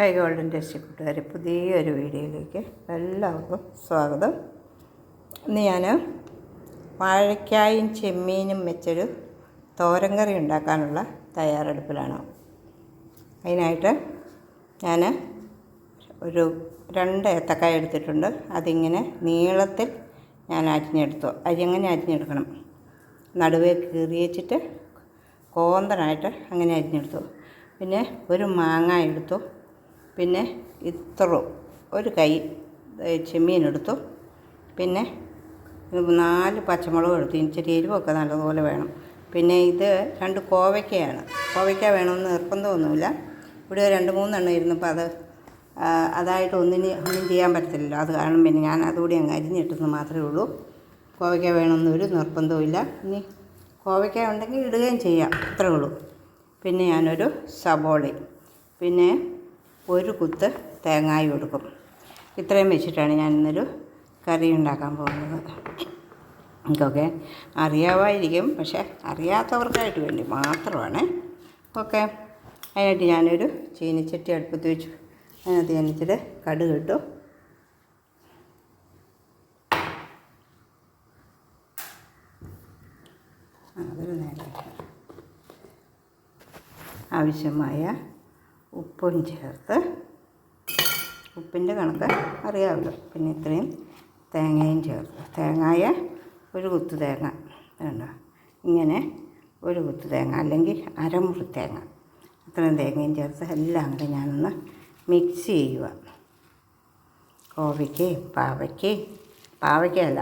High golden taste കൂട്ടുകാരെ പുതിയൊരു വീഡിയോയിലേക്ക് എല്ലാവർക്കും സ്വാഗതം. ഇന്ന് ഞാൻ വാഴയ്ക്കായും ചെമ്മീനും വെച്ചൊരു തോരൻ കറി ഉണ്ടാക്കാനുള്ള തയ്യാറെടുപ്പിലാണ്. അതിനായിട്ട് ഞാൻ ഒരു രണ്ട് ഏത്തക്കായ എടുത്തിട്ടുണ്ട്. അതിങ്ങനെ നീളത്തിൽ ഞാൻ അരിഞ്ഞെടുത്തു. അരിങ്ങനെ അരിഞ്ഞെടുക്കണം? നടുവേ കീറി വെച്ചിട്ട് കോന്തനായിട്ട് അങ്ങനെ അരിഞ്ഞെടുത്തു. പിന്നെ ഒരു മാങ്ങ എടുത്തു. പിന്നെ ഇത്ര ഒരു കൈ ചെമ്മീൻ എടുത്തു പിന്നെ നാല് പച്ചമുളകും എടുത്തു. ഇച്ചിരി എരിവൊക്കെ നല്ലതുപോലെ വേണം. പിന്നെ ഇത് രണ്ട് കോവയ്ക്കയാണ്. കോവയ്ക്ക വേണമെന്ന് നിർബന്ധമൊന്നുമില്ല. ഇവിടെ രണ്ട് മൂന്നെണ്ണം ഇരുന്നപ്പോൾ അത് അതായിട്ട് ഒന്നിന് ഒന്നും ചെയ്യാൻ പറ്റത്തില്ലല്ലോ. അത് കാരണം പിന്നെ ഞാൻ അതുകൂടി അങ്ങ് അരിഞ്ഞിട്ടെന്ന് മാത്രമേ ഉള്ളൂ. കോവയ്ക്ക വേണമെന്നൊരു നിർബന്ധവുമില്ല. ഇനി കോവയ്ക്ക ഉണ്ടെങ്കിൽ ഇടുകയും ചെയ്യാം. അത്രേ ഉള്ളൂ. പിന്നെ ഞാനൊരു സബോളയും പിന്നെ ഒരു കുത്ത് തേങ്ങായും എടുക്കും. ഇത്രയും വെച്ചിട്ടാണ് ഞാൻ ഇന്നൊരു കറി ഉണ്ടാക്കാൻ പോകുന്നത്. എനിക്കൊക്കെ അറിയാമായിരിക്കും പക്ഷേ അറിയാത്തവർക്കായിട്ട് വേണ്ടി മാത്രമാണ്. ഓക്കെ അതിനായിട്ട് ഞാനൊരു ചീനിച്ചട്ടി അടുപ്പത്ത് വെച്ചു. അതിനകത്ത് ഞാനിച്ചിട്ട് കടുക് ഇട്ടു. ആ, അതൊരു നേരം ആവശ്യമായ ഉപ്പും ചേർത്ത് ഉപ്പിന്റെ കണക്ക് അറിയാമല്ലോ. പിന്നെ ഇത്രയും തേങ്ങയും ചേർത്ത്. തേങ്ങായ ഒരു കുത്തു തേങ്ങ വേണ്ട. ഇങ്ങനെ ഒരു കുത്തു തേങ്ങ അല്ലെങ്കിൽ അരമുറി തേങ്ങ. അത്രയും തേങ്ങയും ചേർത്ത് എല്ലാം കൂടെ ഞാനൊന്ന് മിക്സ് ചെയ്യുക. കോവയ്ക്ക് പാവയ്ക്ക് പാവയ്ക്കല്ല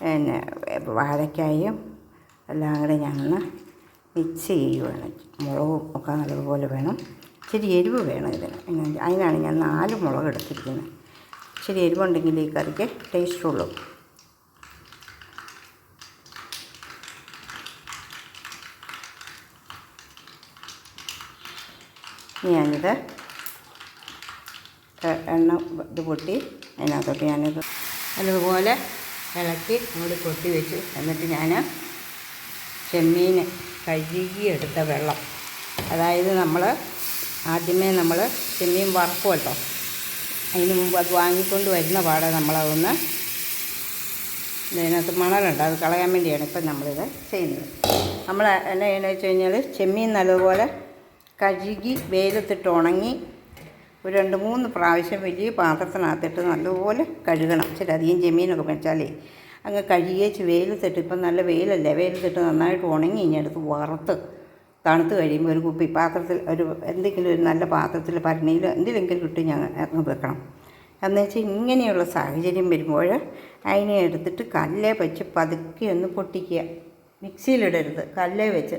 പിന്നെ വാഴയ്ക്കായും എല്ലാം കൂടെ ഞാനൊന്ന് മിക്സ് ചെയ്യുകയാണ് മുളകും ഒക്കെ നല്ലതുപോലെ വേണം. ഇച്ചിരി എരിവ് വേണം ഇതിന്. അതിന് അതിനാണ് ഞാൻ നാല് മുളക് എടുത്തിരിക്കുന്നത്. ഇച്ചിരി എരിവുണ്ടെങ്കിൽ ഈ കറിക്ക് ടേസ്റ്റ് ഉള്ളൂ. ഞാനിത് എണ്ണ ഇത് പൊട്ടി അതിനകത്തോട്ട് ഞാനിത് അതുപോലെ ഇളക്കി മൂടി കൊട്ടി വെച്ചു. എന്നിട്ട് ഞാൻ ചെമ്മീൻ കഴുകിയെടുത്ത വെള്ളം. അതായത് നമ്മൾ ആദ്യമേ നമ്മൾ ചെമ്മീൻ വറക്കും കേട്ടോ. അതിന് മുമ്പ് അത് വാങ്ങിക്കൊണ്ട് വരുന്ന പാടെ നമ്മളതൊന്ന് ഇതിനകത്ത് മണലുണ്ട്. അത് കളയാൻ വേണ്ടിയാണ് ഇപ്പം നമ്മളിത് ചെയ്യുന്നത്. നമ്മൾ എന്നാ ചെയ്യുന്നത് വെച്ച് കഴിഞ്ഞാൽ ചെമ്മീൻ നല്ലതുപോലെ കഴുകി വെയിലത്തിട്ട് ഉണങ്ങി ഒരു രണ്ട് മൂന്ന് പ്രാവശ്യം വലിയ പാത്രത്തിനകത്തിട്ട് നല്ലപോലെ കഴുകണം. ചെറിയ അധികം ചെമ്മീനൊക്കെ വെച്ചാലേ അങ്ങ് കഴുകിയേച്ച് വെയിലത്തിട്ട് ഇപ്പം നല്ല വെയിലല്ലേ വെയിലത്തിട്ട് നന്നായിട്ട് ഉണങ്ങി ഇനി എടുത്ത് വറുത്ത് തണുത്ത് കഴിയുമ്പോൾ ഒരു കുപ്പി പാത്രത്തിൽ ഒരു എന്തെങ്കിലും ഒരു നല്ല പാത്രത്തിൽ പരണിയിലോ എന്തിലെങ്കിലും ഇട്ട് ഞങ്ങൾ അങ്ങ് വെക്കണം എന്ന് വെച്ചാൽ ഇങ്ങനെയുള്ള സാഹചര്യം വരുമ്പോൾ അതിനെ എടുത്തിട്ട് കല്ലേ വെച്ച് പതുക്കി ഒന്ന് പൊട്ടിക്കുക. മിക്സിയിലിടരുത്. കല്ലേ വെച്ച്.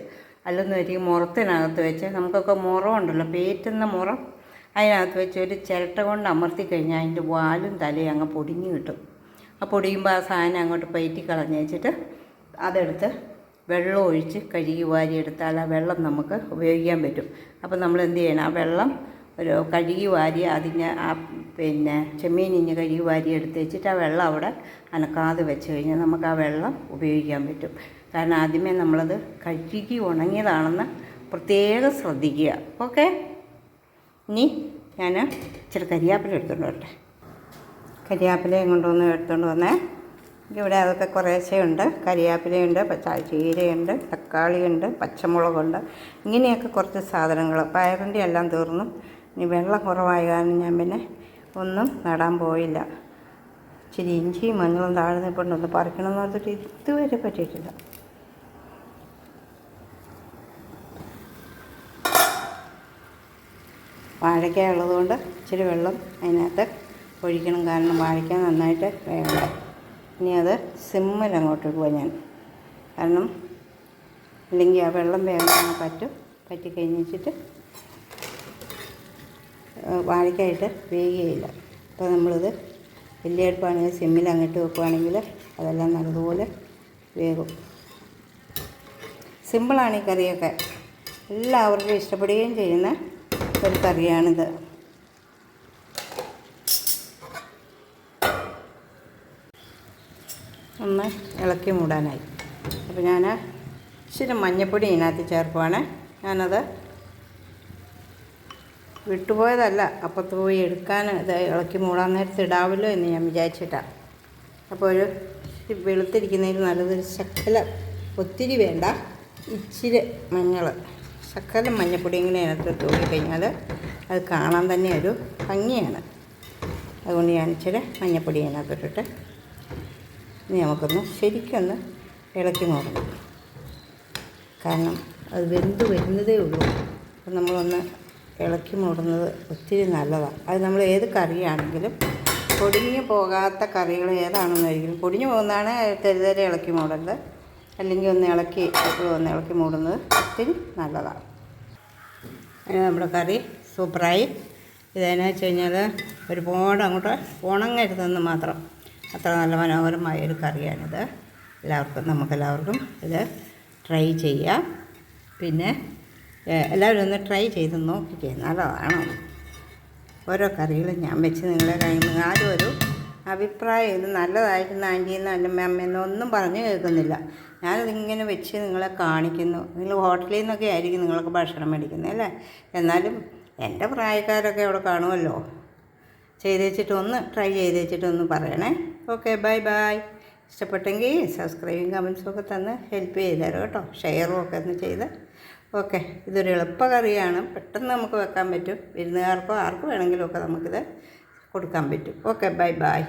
അല്ലെന്ന് വെച്ചാൽ മുറത്തിനകത്ത് വെച്ച്. നമുക്കൊക്കെ മുറമുണ്ടല്ലോ പേറ്റുന്ന മുറം. അതിനകത്ത് വെച്ച് ഒരു ചിരട്ട കൊണ്ട് അമർത്തി കഴിഞ്ഞാൽ അതിന്റെ വാലും തലയും അങ്ങ് പൊടിഞ്ഞ് കിട്ടും. ആ പൊടിയുമ്പോൾ ആ സാധനം അങ്ങോട്ട് പയറ്റി കളഞ്ഞ് വെച്ചിട്ട് അതെടുത്ത് വെള്ളം ഒഴിച്ച് കഴുകി വാരിയെടുത്താൽ ആ വെള്ളം നമുക്ക് ഉപയോഗിക്കാൻ പറ്റും. അപ്പോൾ നമ്മൾ എന്ത് ചെയ്യണം? ആ വെള്ളം ഒരു കഴുകി വാരി അതിന് ആ പിന്നെ ചെമ്മീൻ ഇഞ്ഞ് കഴുകി വാരി എടുത്ത് വെച്ചിട്ട് ആ വെള്ളം അവിടെ അനക്കാതെ വെച്ച് കഴിഞ്ഞാൽ നമുക്ക് ആ വെള്ളം ഉപയോഗിക്കാൻ പറ്റും. കാരണം ആദ്യമേ നമ്മളത് കഴുകി ഉണങ്ങിയതാണെന്ന് പ്രത്യേകം ശ്രദ്ധിക്കുക. ഓക്കെ? ഇനി ഞാൻ ഇച്ചിരി കരിയാപ്പില എടുത്തുകൊണ്ട് വരട്ടെ. കരിയാപ്പിലയും കൊണ്ടുവന്ന് എടുത്തുകൊണ്ട് വന്നേ. ഇവിടെ അതൊക്കെ കുറേശ്ശെയുണ്ട് കരിയാപ്പിലയുണ്ട് ചീരയുണ്ട് തക്കാളിയുണ്ട് പച്ചമുളകുണ്ട്. ഇങ്ങനെയൊക്കെ കുറച്ച് സാധനങ്ങൾ. പയറിന്റെ എല്ലാം തീർന്നു. ഇനി വെള്ളം കുറവായ കാരണം ഞാൻ പിന്നെ ഒന്നും നടാൻ പോയില്ല. ഇച്ചിരി ഇഞ്ചിയും മഞ്ഞളും താഴെ നിൽപ്പുണ്ടൊന്ന് പറിക്കണമെന്ന് പറഞ്ഞിട്ട് ഇതുവരെ പറ്റിയിട്ടില്ല. വാഴയ്ക്ക ഉള്ളതുകൊണ്ട് ഇച്ചിരി വെള്ളം അതിനകത്ത് ഒഴിക്കണം. കാരണം വാഴയ്ക്ക നന്നായിട്ട് വേണം ഇനി അത് സിമ്മിൽ അങ്ങോട്ട് ഇടുക ഞാൻ. കാരണം ഇല്ലെങ്കിൽ ആ വെള്ളം വേഗം പറ്റും. പറ്റിക്കഴിഞ്ഞ് വെച്ചിട്ട് വാഴയ്ക്കായിട്ട് വേകുകയില്ല അപ്പോൾ നമ്മളിത് വലിയ അടുപ്പാണെങ്കിൽ സിമ്മിൽ അങ്ങോട്ട് വെക്കുവാണെങ്കിൽ അതെല്ലാം നല്ലതുപോലെ വേകും. സിമ്പിളാണ് ഈ കറിയൊക്കെ. എല്ലാവർക്കും ഇഷ്ടപ്പെടുകയും ചെയ്യുന്ന ഒരു കറിയാണിത്. ഒന്ന് ഇളക്കി മൂടാനായി. അപ്പോൾ ഞാൻ ഇച്ചിരി മഞ്ഞൾപ്പൊടി ഇതിനകത്ത് ചേർക്കുവാണ്. ഞാനത് വിട്ടുപോയതല്ല അപ്പുറത്ത് പോയി എടുക്കാൻ ഇത് ഇളക്കി മൂടാൻ നേരത്ത് ഇടാവല്ലോ എന്ന് ഞാൻ വിചാരിച്ചിട്ടാണ് അപ്പോൾ ഒരു വെളുത്തിരിക്കുന്നതിൽ നല്ലതൊരു ശക്കല ഒത്തിരി വേണ്ട ഇച്ചിരി മഞ്ഞൾ ശക്കല മഞ്ഞപ്പൊടി ഇങ്ങനെ അതിനകത്ത് തൂക്കിക്കഴിഞ്ഞാൽ അത് കാണാൻ തന്നെ ഒരു ഭംഗിയാണ്. അതുകൊണ്ട് ഞാൻ ഇച്ചിരി മഞ്ഞപ്പൊടി അതിനകത്തിട്ടിട്ട് ഇനി നമുക്കൊന്ന് ശരിക്കൊന്ന് ഇളക്കി നോക്കണം. കാരണം അത് വെന്ത് വരുന്നതേ ഉള്ളൂ. അപ്പം നമ്മളൊന്ന് ഇളക്കി മൂടുന്നത് ഒത്തിരി നല്ലതാണ് അത് നമ്മൾ ഏത് കറിയാണെങ്കിലും പൊടിഞ്ഞു പോകാത്ത കറികൾ ഏതാണെന്നായിരിക്കും പൊടിഞ്ഞു പോകുന്നതാണ് തെരുതരെ ഇളക്കി മൂടേണ്ടത് അല്ലെങ്കിൽ ഒന്ന് ഇളക്കി എപ്പോഴും ഒന്ന് ഇളക്കി മൂടുന്നത് ഒത്തിരി നല്ലതാണ് നമ്മുടെ കറി സൂപ്പറായി. ഇതെന്നു വെച്ച് കഴിഞ്ഞാൽ ഒരുപാട് അങ്ങോട്ട് ഉണങ്ങരുതെന്ന് മാത്രം. അത്ര നല്ല മനോഹരമായ ഒരു കറിയാണിത്. എല്ലാവർക്കും നമുക്കെല്ലാവർക്കും ഇത് ട്രൈ ചെയ്യാം. പിന്നെ എല്ലാവരും ഒന്ന് ട്രൈ ചെയ്ത് നോക്കിക്കേ നല്ലതാണ്. ഓരോ കറികളും ഞാൻ വെച്ച് നിങ്ങളെ കഴിയുമ്പോൾ ആരും ഒരു അഭിപ്രായം ഇത് നല്ലതായിരുന്നു ആന്റിന്ന് അല്ല അമ്മയെന്നോ ഒന്നും പറഞ്ഞു കേൾക്കുന്നില്ല. ഞാനതിങ്ങനെ വെച്ച് നിങ്ങളെ കാണിക്കുന്നു. നിങ്ങൾ ഹോട്ടലിൽ നിന്നൊക്കെ ആയിരിക്കും നിങ്ങൾക്ക് ഭക്ഷണം മേടിക്കുന്നത് അല്ലേ? എന്നാലും എന്റെ പ്രായക്കാരൊക്കെ അവിടെ കാണുമല്ലോ. ചെയ്ത് വെച്ചിട്ടൊന്ന് ട്രൈ ചെയ്ത് വെച്ചിട്ടൊന്ന് പറയണേ. Okay bye bye. ഇഷ്ടപ്പെട്ടെങ്കിൽ സബ്സ്ക്രൈബും കമൻസും ഒക്കെ തന്ന് ഹെൽപ്പ് ചെയ്ത് തരാം കേട്ടോ. ഷെയറും ഒക്കെ ഒന്ന് ചെയ്ത്. ഓക്കെ ഇതൊരു എളുപ്പ കറിയാണ്. പെട്ടെന്ന് നമുക്ക് വെക്കാൻ പറ്റും. വിരുന്നുകാർക്കോ ആർക്ക് വേണമെങ്കിലും ഒക്കെ നമുക്കിത് കൊടുക്കാൻ പറ്റും. Okay bye bye.